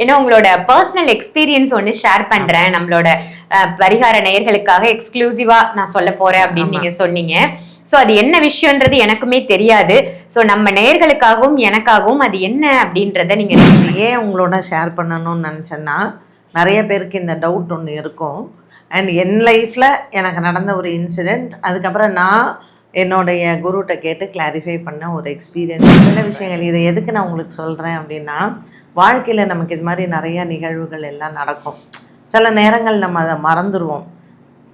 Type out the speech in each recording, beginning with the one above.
ஏன்னா உங்களோட personal experience ஒன்று ஷேர் பண்றேன். நம்மளோட பரிகார நேயர்களுக்காக எக்ஸ்க்ளூசிவா நான் சொல்ல போறேன் அப்படின்னு நீங்க சொன்னீங்க. ஸோ அது என்ன விஷயம்ன்றது எனக்குமே தெரியாது. ஸோ நம்ம நேயர்களுக்காகவும் எனக்காகவும் அது என்ன அப்படின்றத நீங்க ஏன் உங்களோட ஷேர் பண்ணணும்னு நினச்சேன்னா நிறைய பேருக்கு இந்த டவுட் ஒன்று இருக்கும். அண்ட் என் லைஃப்பில் எனக்கு நடந்த ஒரு இன்சிடெண்ட் அதுக்கப்புறம் நான் என்னுடைய குருகிட்ட கேட்டு கிளாரிஃபை பண்ண ஒரு எக்ஸ்பீரியன்ஸ் சில விஷயங்கள் இதை எதுக்கு நான் உங்களுக்கு சொல்கிறேன் அப்படின்னா வாழ்க்கையில் நமக்கு இது மாதிரி நிறைய நிகழ்வுகள் எல்லாம் நடக்கும். சில நேரங்கள் நம்ம அதை மறந்துடுவோம்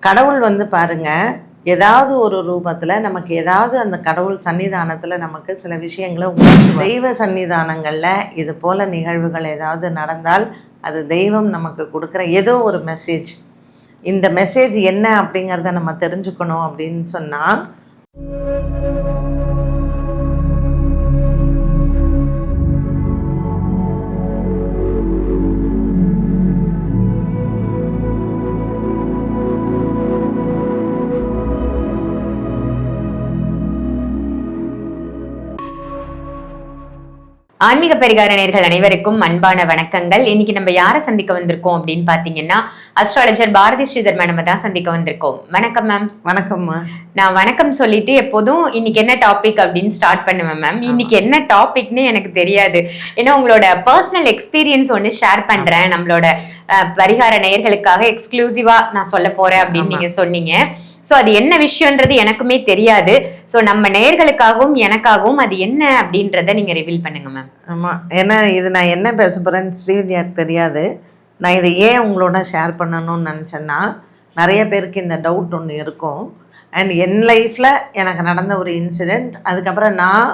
கடவுள் வந்து பாருங்க ஏதாவது ஒரு ரூபத்தில் நமக்கு ஏதாவது அந்த கடவுள் சன்னிதானத்தில் நமக்கு சில விஷயங்களை தெய்வ சன்னிதானங்களில் இது போல் நிகழ்வுகள் ஏதாவது நடந்தால் அது தெய்வம் நமக்கு கொடுக்குற ஏதோ ஒரு மெசேஜ் இந்த மெசேஜ் என்ன அப்படிங்கிறத நம்ம தெரிஞ்சுக்கணும் அப்படின்னு சொன்னால் ஆன்மீக பரிகார நேயர்கள் அனைவருக்கும் அன்பான வணக்கங்கள். இன்னைக்கு நம்ம யாரை சந்திக்க வந்திருக்கோம் அப்படின்னு பாத்தீங்கன்னா அஸ்ட்ராலஜர் பாரதி ஸ்ரீதர் மேடம் தான் சந்திக்க வந்திருக்கோம். வணக்கம் மேம் வணக்கம்மா நான் வணக்கம் சொல்லிட்டு எப்போதும் இன்னைக்கு என்ன டாபிக் அப்படின்னு ஸ்டார்ட் பண்ணுவேன் மேம் இன்னைக்கு என்ன டாபிக்னு எனக்கு தெரியாது. ஏன்னா உங்களோட பர்சனல் எக்ஸ்பீரியன்ஸ் ஒன்று ஷேர் பண்றேன். நம்மளோட பரிகார நேயர்களுக்காக எக்ஸ்க்ளூசிவா நான் சொல்ல போறேன் அப்படின்னு நீங்க சொன்னீங்க. ஸோ அது என்ன விஷயன்றது எனக்குமே தெரியாது. ஸோ நம்ம நேர்களுக்காகவும் எனக்காகவும் அது என்ன அப்படின்றத நீங்கள் ரிவீல் பண்ணுங்க மேம் ஆமாம் ஏன்னா இது நான் என்ன பேச போகிறேன்னு ஸ்ரீவித்யாக்கு தெரியாது. நான் இதை ஏன் உங்களோட ஷேர் பண்ணணும்னு நினச்சேன்னா நிறைய பேருக்கு இந்த டவுட் ஒன்று இருக்கும். அண்ட் என் லைஃப்பில் எனக்கு நடந்த ஒரு இன்சிடெண்ட் அதுக்கப்புறம் நான்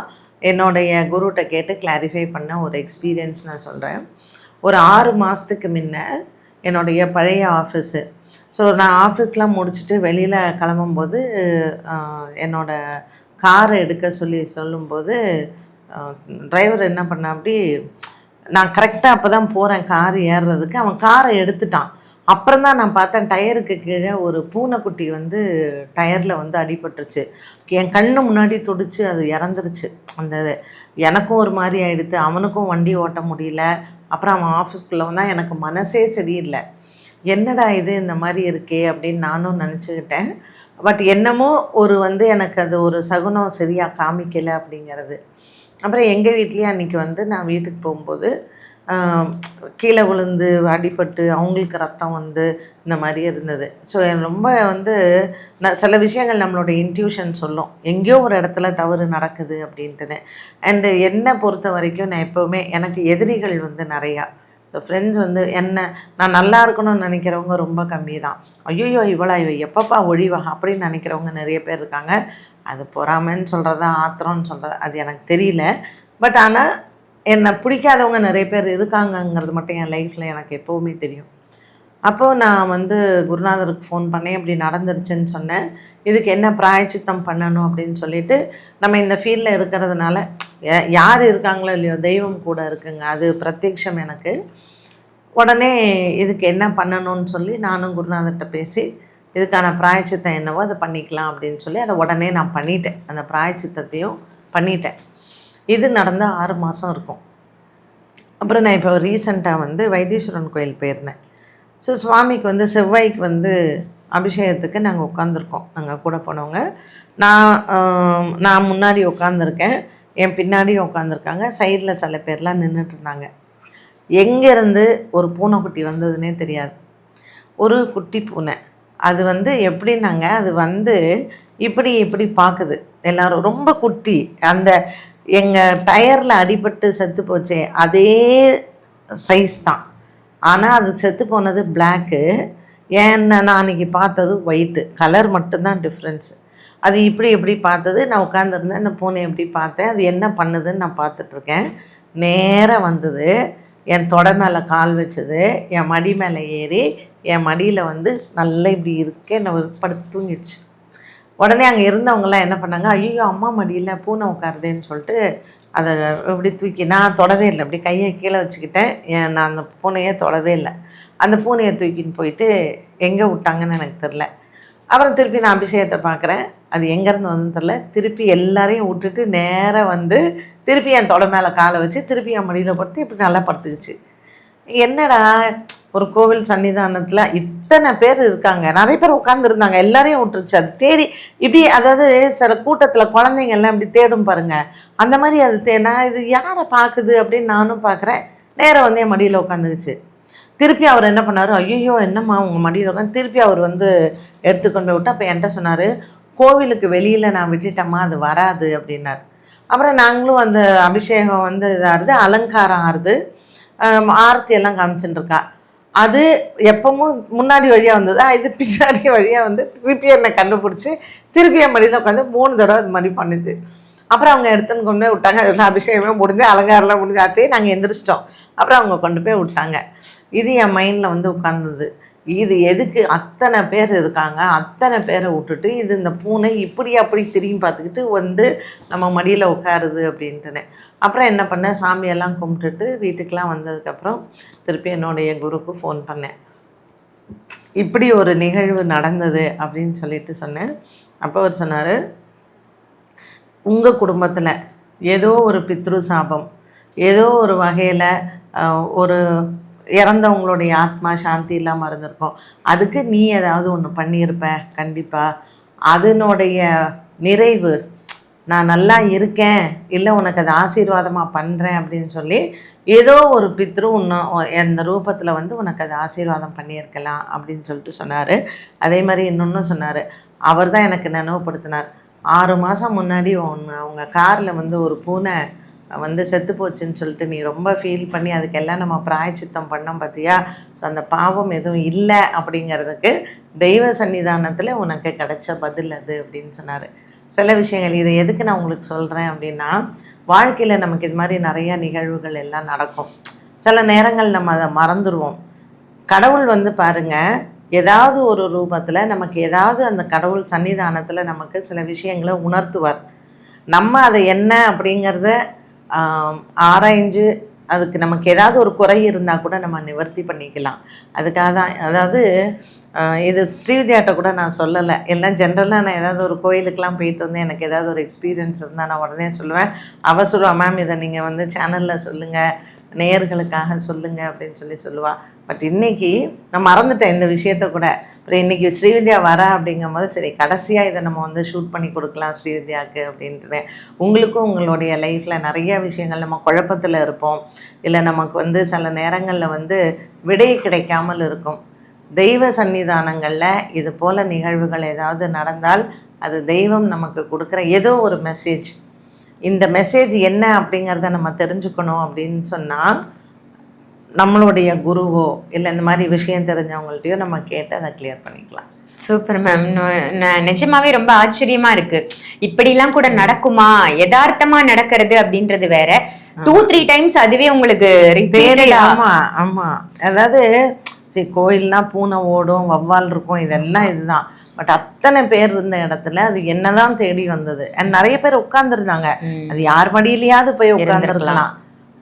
என்னுடைய குருகிட்ட கேட்டு கிளாரிஃபை பண்ண ஒரு எக்ஸ்பீரியன்ஸ் நான் சொல்கிறேன் ஒரு ஆறு மாதத்துக்கு முன்ன என்னுடைய பழைய ஆஃபீஸு ஸோ நான் ஆஃபீஸ்லாம் முடிச்சுட்டு வெளியில் கிளம்பும்போது என்னோடய காரை எடுக்க சொல்லி சொல்லும்போது டிரைவர் என்ன பண்ண அப்படி நான் கரெக்டாக அப்போ தான் போகிறேன் கார் ஏறுறதுக்கு. அவன் காரை எடுத்துட்டான். அப்புறம் தான் நான் பார்த்தேன் டயருக்கு கீழே ஒரு பூனைக்குட்டி வந்து டயரில் வந்து அடிபட்டுருச்சு. என் கண்ணு முன்னாடி துடிச்சு அது இறந்துருச்சு. அந்த இது. எனக்கும் ஒரு மாதிரி ஆகிடுது அவனுக்கும் வண்டி ஓட்ட முடியல. அப்புறம் அவன் ஆஃபீஸ்க்குள்ளே வந்தால் எனக்கு மனசே சரியில்லை. என்னடா இது இந்த மாதிரி இருக்கே அப்படின்னு நானும் நினச்சிக்கிட்டேன். பட் என்னமோ ஒரு வந்து எனக்கு அது ஒரு சகுனம் சரியாக காமிக்கலை அப்படிங்கிறது. அப்புறம் எங்கள் வீட்லேயே அன்றைக்கி வந்து நான் வீட்டுக்கு போகும்போது கீழே விழுந்து அடிபட்டு அவங்களுக்கு ரத்தம் வந்து இந்த மாதிரி இருந்தது. ஸோ ரொம்ப வந்து நான் சில விஷயங்கள் நம்மளோட இன்ட்யூஷன் சொல்லும். எங்கேயோ ஒரு இடத்துல தவறு நடக்குது அப்படின்ட்டுன்னு. அண்டு என்னை பொறுத்த வரைக்கும் நான் எப்போவுமே எனக்கு எதிரிகள் வந்து நிறையா. ஃப்ரெண்ட்ஸ் வந்து என்ன நான் நல்லா இருக்கணும்னு நினைக்கிறவங்க ரொம்ப கம்மி தான் ஐயோ இவ்வளோ இவ எப்பப்பா ஒழிவா? அப்படின்னு நினைக்கிறவங்க நிறைய பேர் இருக்காங்க. அது பொறாமைன்னு சொல்கிறதா ஆத்திரம்னு சொல்கிறது அது எனக்கு தெரியல. பட் ஆனால் என்னை பிடிக்காதவங்க நிறைய பேர் இருக்காங்கங்கிறது மட்டும் என் லைஃப்பில் எனக்கு எப்போவுமே தெரியும். அப்போது நான் வந்து குருநாதருக்கு ஃபோன் பண்ணேன். இப்படி நடந்துருச்சுன்னு சொன்னேன். இதுக்கு என்ன பிராயச்சித்தம் பண்ணணும் அப்படின்னு சொல்லிட்டு நம்ம இந்த ஃபீல்டில் இருக்கிறதுனால யார் இருக்காங்களோ இல்லையோ தெய்வம் கூட இருக்குங்க. அது பிரத்யக்ஷம் எனக்கு. உடனே இதுக்கு என்ன பண்ணணும்னு சொல்லி நானும் குருநாதர்கிட்ட பேசி இதுக்கான பிராயச்சித்தம் என்னவோ அதை பண்ணிக்கலாம் அப்படின்னு சொல்லி அதை உடனே நான் பண்ணிட்டேன். அந்த பிராயச்சித்தத்தையும் பண்ணிட்டேன். இது நடந்த ஆறு மாதம் இருக்கும். அப்புறம் நான் இப்போ ரீசெண்டாக வந்து வைத்தீஸ்வரன் கோயில் போயிருந்தேன். ஸோ சுவாமிக்கு வந்து செவ்வாய்க்கு வந்து அபிஷேகத்துக்கு நாங்கள் உட்காந்துருக்கோம் நாங்கள் கூட போனவங்க. நான் நான் முன்னாடி உட்காந்துருக்கேன் என் பின்னாடியும் உட்காந்துருக்காங்க. சைடில் சில பேர்லாம் நின்றுட்டு இருந்தாங்க எங்கேருந்து ஒரு பூனைக்குட்டி வந்ததுன்னே தெரியாது. ஒரு குட்டி பூனை. அது வந்து எப்படின்னாங்க அது வந்து இப்படி இப்படி பார்க்குது எல்லோரும் ரொம்ப குட்டி. அந்த எங்கள் டயரில் அடிபட்டு செத்து போச்சே அதே சைஸ் தான். ஆனால் அது செத்து போனது பிளாக்கு ஏன்னா நான் அன்றைக்கி பார்த்தது ஒயிட்டு கலர் மட்டும்தான் டிஃப்ரென்ஸு அது இப்படி எப்படி பார்த்தது. நான் உட்காந்துருந்தேன் அந்த பூனை எப்படி பார்த்தேன். அது என்ன பண்ணுதுன்னு நான் பார்த்துட்ருக்கேன். நேராக வந்தது. என் தொடை மேலே கால் வச்சது. என் மடி மேலே ஏறி என் மடியில் வந்து நல்லா இப்படி இருக்கே என்னை படுத்து தூங்கிடுச்சு. உடனே அங்கே இருந்தவங்கலாம் என்ன பண்ணாங்க? ஐயோ அம்மா மடியில் பூனை உட்காருதேன்னு சொல்லிட்டு அதை இப்படி தூக்கி நான் தொடவே இல்லை. அப்படி கையை கீழே வச்சுக்கிட்டேன். ஏன் நான் அந்த பூனையே தொடவே இல்லை. அந்த பூனையை தூக்கின்னு போயிட்டு எங்கே விட்டாங்கன்னு எனக்கு தெரில. அப்புறம் திருப்பி நான் அபிஷேகத்தை பார்க்குறேன். அது எங்கேருந்து வந்து தெரில திருப்பி எல்லாரையும் விட்டுட்டு நேராக வந்து திருப்பி என் தொட மேலே காலை வச்சு திருப்பி என் மடியில் படுத்து இப்படி நல்லா படுத்துக்குச்சு. என்னடா ஒரு கோவில் சன்னிதானத்தில் இத்தனை பேர் இருக்காங்க. நிறைய பேர் உட்காந்துருந்தாங்க எல்லாரையும் விட்டுருச்சு. அது தேடி இப்படி அதாவது சில கூட்டத்தில் குழந்தைங்கள்லாம் இப்படி தேடும் பாருங்க. அந்த மாதிரி அது தேனா இது யாரை பார்க்குது அப்படின்னு நானும் பார்க்குறேன். நேராக வந்து என் மடியில் உட்காந்துருச்சு திருப்பி அவர் என்ன பண்ணார்? ஐயோ என்னம்மா உங்கள் மடியில் உட்காந்து திருப்பி அவர் வந்து எடுத்துக்கொண்டு போய் விட்டு அப்போ என்கிட்ட சொன்னார் கோவிலுக்கு வெளியில் நான் விட்டுட்டேம்மா அது வராது அப்படின்னார். அப்புறம் நாங்களும் அந்த அபிஷேகம் வந்து இதாகுது அலங்காரம் ஆறுது. ஆம், ஆரத்தி எல்லாம் காமிச்சுட்டு இருக்கா அது எப்பவும் முன்னாடி வழியாக வந்ததா. இது பின்னாடி வழியாக வந்து திருப்பி என்னை கண்டுபிடிச்சி திருப்பி என் மடியில் உட்காந்து மூணு தடவை இது மாதிரி பண்ணுச்சு. அப்புறம் அவங்க எடுத்துன்னு கொண்டு போய் விட்டாங்க. அதெல்லாம் அபிஷேகமே முடிஞ்சு அலங்காரம்லாம் முடிஞ்சு நாங்கள் எந்திரிச்சிட்டோம். அப்புறம் அவங்க கொண்டு போய் விட்டாங்க. இது என் மைண்டில் வந்து உட்காந்துது இது எதுக்கு அத்தனை பேர் இருக்காங்க? அத்தனை பேரை விட்டுட்டு இது இந்த பூனை இப்படி அப்படி திரும்பி பார்த்துக்கிட்டு வந்து நம்ம மடியில் உட்காருது அப்படின்ட்டுனேன் அப்புறம் என்ன பண்ணேன் சாமியெல்லாம் கும்பிட்டுட்டு வீட்டுக்கெலாம் வந்ததுக்கப்புறம் திருப்பி என்னுடைய குருக்கு ஃபோன் பண்ணேன். இப்படி ஒரு நிகழ்வு நடந்தது அப்படின்னு சொல்லிட்டு சொன்னேன். அப்போ அவர் சொன்னார் உங்கள் குடும்பத்தில் ஏதோ ஒரு பித்ரு சாபம் ஏதோ ஒரு வகையில் ஒரு இறந்தவங்களுடைய ஆத்மா சாந்தி இல்லாமல் இருந்திருக்கும். அதுக்கு நீ ஏதாவது ஒன்று பண்ணியிருப்ப கண்டிப்பாக அதனுடைய நிறைவு நான் நல்லா இருக்கேன் இல்லை உனக்கு அது ஆசீர்வாதமாக பண்ணுறேன் அப்படின்னு சொல்லி ஏதோ ஒரு பித்ரு இன்னும் அந்த ரூபத்தில் வந்து உனக்கு அது ஆசீர்வாதம் பண்ணியிருக்கலாம் அப்படின்னு சொல்லிட்டு சொன்னார். அதே மாதிரி இன்னொன்று சொன்னார். அவர் தான் எனக்கு நினைவுபடுத்தினார். ஆறு மாதம் முன்னாடி ஒன்று அவங்க காரில் வந்து ஒரு பூனை வந்து செத்து போச்சுன்னு சொல்லிட்டு நீ ரொம்ப ஃபீல் பண்ணி அதுக்கெல்லாம் நம்ம பிராயச்சித்தம் பண்ணோம் பார்த்தியா ஸோ அந்த பாவம் எதுவும் இல்லை அப்படிங்கிறதுக்கு தெய்வ சன்னிதானத்தில் உனக்கு கிடைச்ச பதில் அது அப்படின்னு சொன்னார். சில விஷயங்கள் இதை எதுக்கு நான் உங்களுக்கு சொல்கிறேன் அப்படின்னா வாழ்க்கையில் நமக்கு இது மாதிரி நிறைய நிகழ்வுகள் எல்லாம் நடக்கும். சில நேரங்கள் நம்ம அதை மறந்துடுவோம் கடவுள் வந்து பாருங்க ஏதாவது ஒரு ரூபத்தில் நமக்கு ஏதாவது அந்த கடவுள் சன்னிதானத்தில் நமக்கு சில விஷயங்களை உணர்த்துவார். நம்ம அதை என்ன அப்படிங்கிறத ஆராய்ஞ்சு அதுக்கு நமக்கு ஏதாவது ஒரு குறை இருந்தால் கூட நம்ம நிவர்த்தி பண்ணிக்கலாம். அதுக்காக தான் அதாவது இது ஸ்ரீவித்யாட்ட கூட நான் சொல்லலை. எல்லாம் ஜென்ரலாக நான் ஏதாவது ஒரு கோயிலுக்கெலாம் போயிட்டு வந்து எனக்கு ஏதாவது ஒரு எக்ஸ்பீரியன்ஸ் இருந்தால் நான் உடனே சொல்லுவேன். அவ சொல்லுவா மேம் இதை நீங்கள் வந்து சேனலில் சொல்லுங்கள் நேயர்களுக்காக சொல்லுங்கள் அப்படின்னு சொல்லி சொல்லுவாள் பட் இன்னைக்கு நான் மறந்துட்டேன் இந்த விஷயத்த கூட. அப்புறம் இன்னைக்கு ஸ்ரீவித்யா வரா அப்படிங்கும்போது சரி கடைசியாக இதை நம்ம வந்து ஷூட் பண்ணி கொடுக்கலாம் ஸ்ரீவித்யாவுக்கு அப்படின்ட்டு. உங்களுக்கும் உங்களுடைய லைஃப்பில் நிறைய விஷயங்கள் நம்ம குழப்பத்தில் இருப்போம். இல்லை நமக்கு வந்து சில நேரங்களில் வந்து விடை கிடைக்காமல் இருக்கும். தெய்வ சன்னிதானங்களில் இது போல் நிகழ்வுகள் ஏதாவது நடந்தால் அது தெய்வம் நமக்கு கொடுக்குற ஏதோ ஒரு மெசேஜ் இந்த மெசேஜ் என்ன அப்படிங்கிறத நம்ம தெரிஞ்சுக்கணும் அப்படின்னு சொன்னால் நம்மளுடைய குருவோ இல்லை இந்த மாதிரி விஷயம் தெரிஞ்சவங்கள்ட்டையோ நம்ம கேட்டு அதை கிளியர் பண்ணிக்கலாம். சூப்பர் மேம் நிஜமாவே ரொம்ப ஆச்சரியமா இருக்கு. இப்படிலாம் கூட நடக்குமா? யதார்த்தமா நடக்கிறது அப்படின்றது வேற. டூ த்ரீ டைம்ஸ் அதுவே உங்களுக்கு ஆமா ஆமா. அதாவது சரி கோயில்னா பூனை ஓடும் வவ்வால் இருக்கும் இதெல்லாம் இதுதான். பட் அத்தனை பேர் இருந்த இடத்துல அது என்னதான் தேடி வந்தது. நிறைய பேர் உட்கார்ந்துருந்தாங்க. அது யார் மடியிலயாவது போய் உட்கார்ந்துருக்கலாம்.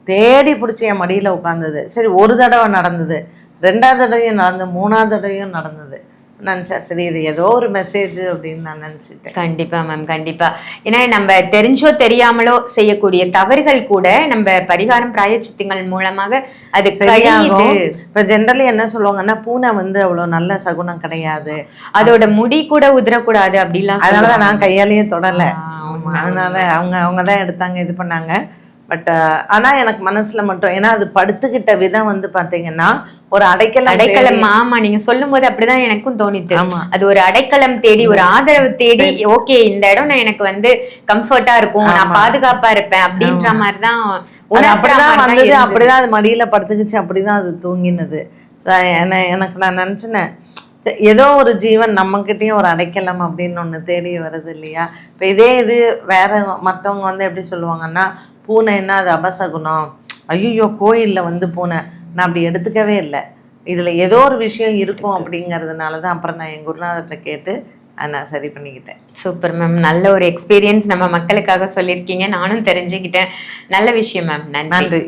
தேடி பிடிச்சி என் மடியில உட்கார்ந்தது. சரி ஒரு தடவை நடந்தது. ரெண்டாவது தடவையும் நடந்தது மூணாவது தடவையும் நடந்தது. நினச்சேன் சரி இது ஏதோ ஒரு மெசேஜ் அப்படின்னு நான் நினச்சிட்டேன். கண்டிப்பா மேம் கண்டிப்பா. ஏன்னா நம்ம தெரிஞ்சோ தெரியாமலோ செய்யக்கூடிய தவறுகள் கூட நம்ம பரிகாரம் பிராயச்சித்தங்கள் மூலமாக அது சரியாகும். இப்போ ஜென்ரலி என்ன சொல்லுவாங்கன்னா பூனை வந்து அவ்வளோ நல்ல சகுனம் கிடையாது. அதோட முடி கூட உதிரக்கூடாது அப்படிலாம் அதனால தான். நான் கையாலேயே தொடலை. அதனால அவங்க அவங்க தான் எடுத்தாங்க இது பண்ணாங்க. பட் ஆனால் எனக்கு மனசுல மட்டும் ஏன்னா அது படுத்துக்கிட்ட விதம் வந்து பார்த்தீங்கன்னா ஒரு அடைக்கலம் அடைக்கலம் ஆமா நீங்க சொல்லும் போது அப்படிதான் எனக்கும் தோணித்து. அது ஒரு அடைக்கலம் தேடி ஒரு ஆதரவு தேடி ஓகே இந்த இடம் நான் எனக்கு வந்து கம்ஃபர்ட்டா இருக்கும் நான். பாதுகாப்பா இருப்பேன் அப்படின்ற மாதிரிதான் அப்படிதான் வந்தது. அப்படிதான் அது மடியில படுத்துக்கிச்சு அப்படிதான் அது தூங்கினது எனக்கு நான் நினச்சினேன் ஏதோ ஒரு ஜீவன் நம்மக்கிட்டேயும் ஒரு அடைக்கலம் அப்படின்னு ஒன்று தேடி வருது இல்லையா? இப்போ இதே இது வேற மற்றவங்க வந்து எப்படி சொல்லுவாங்கன்னா பூனைன்னா அது அபசகுணம் ஐயோ கோயிலில் வந்து பூனை. நான் அப்படி எடுத்துக்கவே இல்லை. இதில் ஏதோ ஒரு விஷயம் இருக்கும் அப்படிங்கிறதுனால தான் அப்புறம் நான் என் குருநாதர்கிட்ட கேட்டு அதை நான் சரி பண்ணிக்கிட்டேன். Super ma'am. நல்ல ஒரு எக்ஸ்பீரியன்ஸ் நம்ம மக்களுக்காக சொல்லியிருக்கீங்க. நானும் தெரிஞ்சுக்கிட்டேன். நல்ல விஷயம் மேம். நன்றி.